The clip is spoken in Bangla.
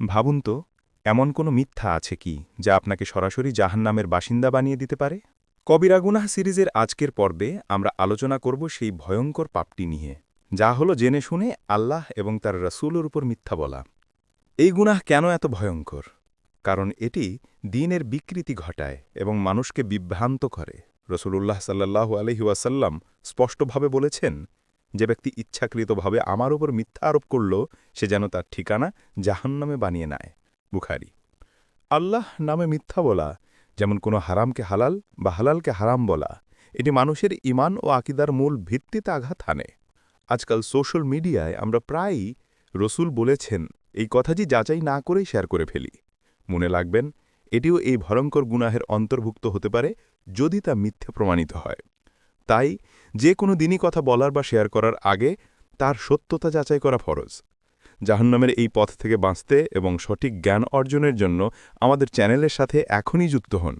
ভাবুন তো, এমন কোনো মিথ্যা আছে কি যা আপনাকে সরাসরি জাহান্নামের বাসিন্দা বানিয়ে দিতে পারে? কবিরা গুনাহ সিরিজের আজকের পর্বে আমরা আলোচনা করব সেই ভয়ঙ্কর পাপটি নিয়ে, যা হলো জেনে শুনে আল্লাহ এবং তার রসুলের উপর মিথ্যা বলা। এই গুনাহ কেন এত ভয়ঙ্কর? কারণ এটি দিনের বিকৃতি ঘটায় এবং মানুষকে বিভ্রান্ত করে। রসুলুল্লাহ সাল্লাহু আলহি ওয়াসাল্লাম স্পষ্টভাবে বলেছেন যে ব্যক্তি ইচ্ছাকৃতভাবে আমার উপর মিথ্যা আরোপ করল, সে যেন তার ঠিকানা জাহান্নামে বানিয়ে নেয়। বুখারি। আল্লাহ নামে মিথ্যা বলা, যেমন কোনো হারামকে হালাল বা হালালকে হারাম বলা, এটি মানুষের ইমান ও আকিদার মূল ভিত্তিতে আঘাত হানে। আজকাল সোশ্যাল মিডিয়ায় আমরা প্রায়ই রসুল বলেছেন, এই কথাটি যাচাই না করেই শেয়ার করে ফেলি। মনে লাগবেন এটিও এই ভয়ঙ্কর গুনাহের অন্তর্ভুক্ত হতে পারে যদি তা মিথ্যে প্রমাণিত হয়। তাই যে কোনো দিনই কথা বলার বা শেয়ার করার আগে তার সত্যতা যাচাই করা ফরজ। জাহান্নামের এই পথ থেকে বাঁচতে এবং সঠিক জ্ঞান অর্জনের জন্য আমাদের চ্যানেলের সাথে এখনই যুক্ত হন।